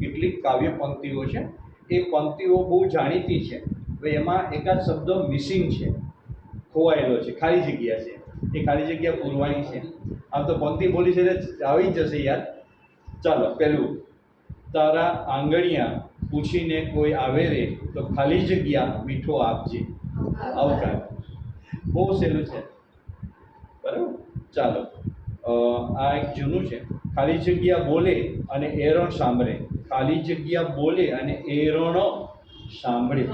કેટલીક કાવ્ય પંક્તિઓ છે. એ પંક્તિઓ બહુ જાણીતી છે. હવે એમાં એકાદ શબ્દ મિસિંગ છે. ખોવાયેલો છે. ખાલી જગ્યા છે. એ ખાલી જગ્યા પૂરવાની છે. આમ તો પંક્તિ બોલી છે આવી જ જશે યાદ. ચાલો, પહેલું. તારા આંગણિયા પૂછીને કોઈ આવે રે, તો ખાલી જગ્યા મીઠો આપજે. આવકાર બહુ સહેલું છે. બરાબર? ચાલો. આ એક જૂનું છે. ખાલી જગ્યા બોલે અને એરણ સાંભળે. ખાલી જગ્યા બોલે અને એરણો સાંભળે.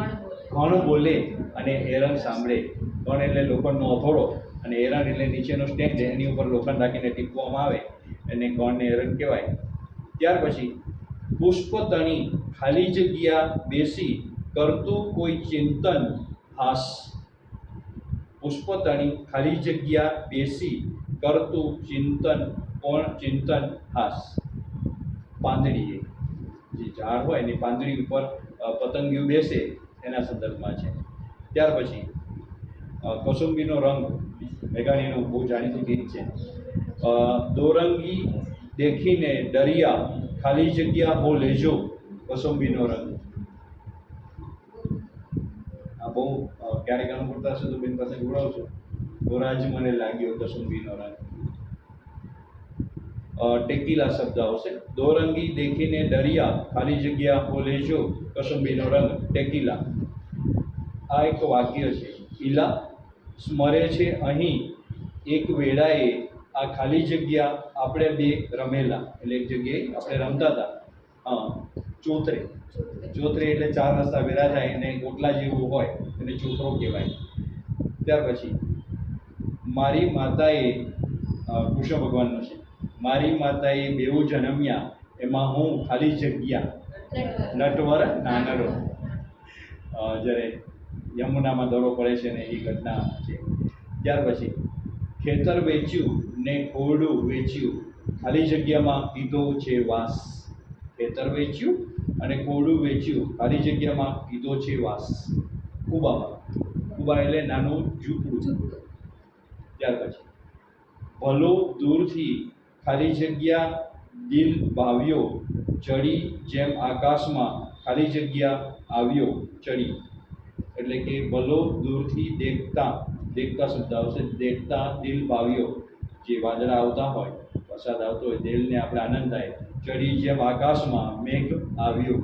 ઘણ બોલે અને એરણ સાંભળે. ઘણ એટલે લોખંડનો અથોડો અને એરણ એટલે નીચેનો સ્ટેન્ડ એની ઉપર લોખંડ રાખીને ટીપવામાં આવે એને ગણને એરણ કહેવાય. ત્યાર પછી પુષ્પતણી ખાલી જગ્યા બેસી કરતું કોઈ ચિંતન હાસ. પુષ્પતણી ખાલી જગ્યા બેસી કરતું ચિંતન કોણ? ચિંતન હાસ. પાંદડીએ. જે ઝાડ હોય એની પાંદડી ઉપર પતંગીઓ બેસે એના સંદર્ભમાં છે. ત્યાર પછી કોસુંબીનો રંગ, મેઘાણીનું બહુ જાણીતું ગીત છે. દોરંગી દેખીને દરિયા ખાલી જગ્યા હો લેજો, કોસુંબીનો રંગ. આ બહુ ક્યારેક અનુકૂળતા હશે તો બેન પાસે જોડાવશો. તો રાજ મને લાગ્યો કસુંબીનો રંગ. ટેકીલા શબ્દ આવશે. દોરંગી દેખીને દરિયા ખાલી જગ્યા હો લેજો કસુંબીનો રંગ ટેકીલા. આ એક વાક્ય છે. ઈલા સ્મરે છે અહીં એક વેળાએ આ ખાલી જગ્યા આપણે બે રમેલા. એટલે એક જગ્યાએ આપણે રમતા હતા. હા ચોતરે. ચોતરે. એટલે ચાર રસ્તા વેરા જાય અને ગોટલા જેવું હોય એને ચોતરો કહેવાય. ત્યાર પછી મારી માતાએ કૃષ્ણ ભગવાનનો છે. મારી માતાએ બેઉ જન્મ્યા. એમાં હું ખાલી જગ્યા. નટવર નાનરો. જ્યારે યમુનામાં દોરો પડે છે ને એ ઘટના છે. ત્યાર પછી ખેતર વેચ્યું ને ખોરડું વેચ્યું. ખાલી જગ્યામાં કીધો છે વાસ. ખેતર વેચ્યું અને કોરડું વેચ્યું. ખાલી જગ્યામાં કીધો છે વાસ. કુબામાં. કુબા એટલે નાનું ઝૂંપડું. ત્યાર પછી ભલો દૂરથી ખાલી જગ્યા દિલ ભાવ્યો, ચડી જેમ આકાશમાં ખાલી જગ્યા આવ્યો, ચડી. એટલે કે ભલો દૂરથી દેખતા દેખતા શબ્દ આવશે, દેખતા દિલ ભાવ્યો. જે વાદળા આવતા હોય, વરસાદ આવતો હોય, દિલને આપણે આનંદ થાય. ચડી જેમ આકાશમાં મેઘ આવ્યો.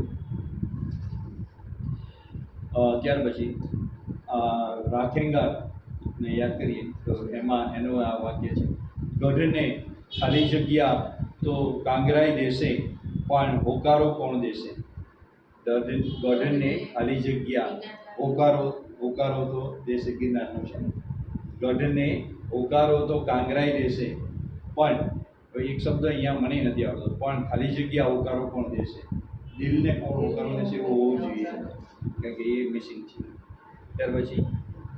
ત્યાર પછી રાખેંગાર રાખેંગા ને યાદ કરીએ, તો એમાં એનું આ વાક્ય છે. ગઢને ખાલી જગ્યા તો કાંગરાઈ દેશે, પણ હોકારો કોણ દેશે? ગઢ, ગઢને ખાલી જગ્યા, હોકારો હોકારો તો દેશે ગિરનારનો છે. ગઢને હોકારો તો કાંગરાઈ દેશે, પણ, હવે એક શબ્દ અહીંયા મને નથી આવતો, પણ ખાલી જગ્યા હોકારો કોણ દેશે? દિલને કોણ હોકારો દેશે? એવું હોવું જોઈએ. કારણ કે એ મિસિંગ છે. ત્યાર પછી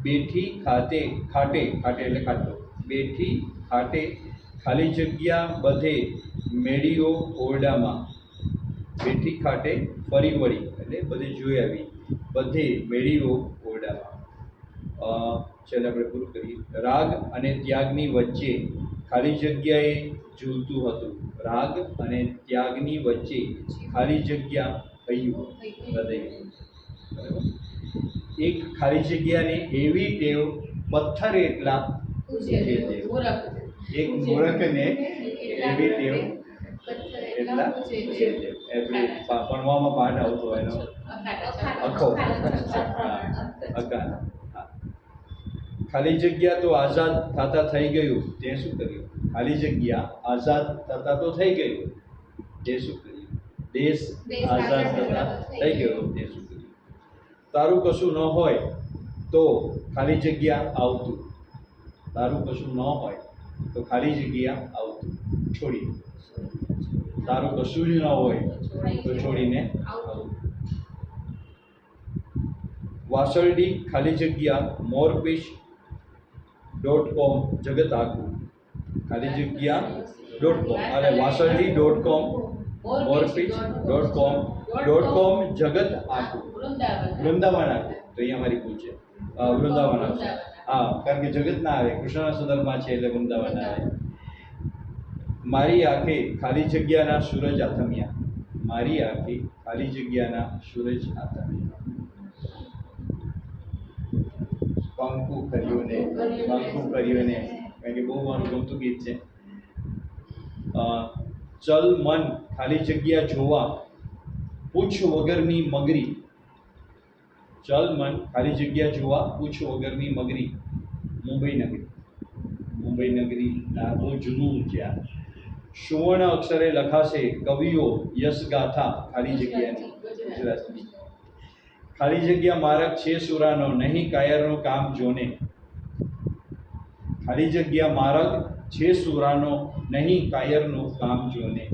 બેઠી ખાતે, ખાટે ખાટે એટલે ખાટલો. બેઠી ખાટે ખાલી જગ્યા બધે મેળીઓ ઓરડામાં. બેઠી ખાટે ફરી વળી એટલે બધે જોઈ આવી બધે મેળીઓ ઓરડામાં. ચાલો આપણે પૂરું કરીએ. રાગ અને ત્યાગની વચ્ચે ખાલી જગ્યાએ ઝૂલતું હતું. રાગ અને ત્યાગની વચ્ચે ખાલી જગ્યા થયું હૃદય. બરાબર એક ખાલી જગ્યાને એવી ટેવ પથ્થર એટલા એક મૂર્ખને એવી ટેવ એટલા? એટલે ભણવામાં પાઠ આવતો હોય એનો. અખો. અકાન. ખાલી જગ્યા તો આઝાદ થતા થઈ ગયું. તે શું કર્યું? ખાલી જગ્યા આઝાદ થતા તો થઈ ગયું. તે શું કર્યું? દેશ આઝાદ થતા થઈ ગયો. તે શું કર્યું? તારું કશું ન હોય તો ખાલી જગ્યા આવતું. તારું કશું ન હોય તો ખાલી જગ્યા આવતું છોડી તારું કશું જ ન હોય તો છોડીને વાસરડી ખાલી જગ્યા મોરપીશ ડોટ કોમ જગત આખું ખાલી જગ્યા ડોટ કોમ અને વાસળડી dot com મોરપીશ dot com dot com જગત આખું વૃંદાવન આખું. તો અહીંયા મારી ભૂલ છે. અ, વૃંદાવન આખું હા કારણ કે જગત ના આવે કૃષ્ણના સંદર્ભમાં છે એટલે વૃંદાવન આવે. મારી આંખે ખાલી જગ્યાના સૂરજ આથમ્યા. મારી આંખે ખાલી જગ્યાના સૂરજ હતા પંખુ કર્યું ને પંખુ કર્યું ને કારણ કે બહુ મારું ગમતું ગીત છે. અ, ચલ મન ખાલી જગ્યા જોવા. પૂછ વગરની મગરી. ચલ મન ખાલી જગ્યા જોવા પૂછ વગરની મગરી મુંબઈ નગરી મુંબઈ નગરી આ બહુ જૂનું છે આ સુવર્ણ અક્ષરે લખાશે કવિઓ યશ ગાથા ખાલી જગ્યાની ગુજરાતની ખાલી જગ્યા મારક છે સુરાનો નહીં કાયરનો કામ જોને ખાલી જગ્યા મારક છે સુરાનો નહીં કાયરનો કામ જોને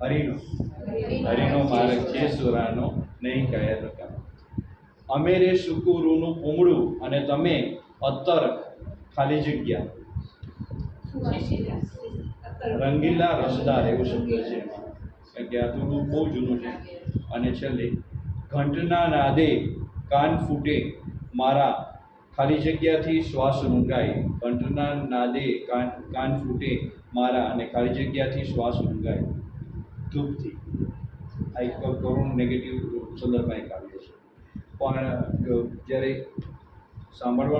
હરિનો હરિનો મારક છે સુરાનો નહીં કાયરનો કામ અમે રે સુકુરુનું પૂમડું અને તમે અત્તર ખાલી જગ્યા. રંગીલા રસદાર એવું શબ્દ છે. કારણ કે આ થોડું બહુ જૂનું છે. અને છેલ્લે, ઘંટના નાદે કાન ફૂટે મારા ખાલી જગ્યાથી શ્વાસ રૂંગાય ઘંટના નાદે કાન કાન ફૂટે મારા અને ખાલી જગ્યાથી શ્વાસ રૂંગાય ધૂપથી. આ એક કરુણ નેગેટિવ સંદર્ભમાં એક આવ્યો છે. પણ જ્યારે સાંભળવાનું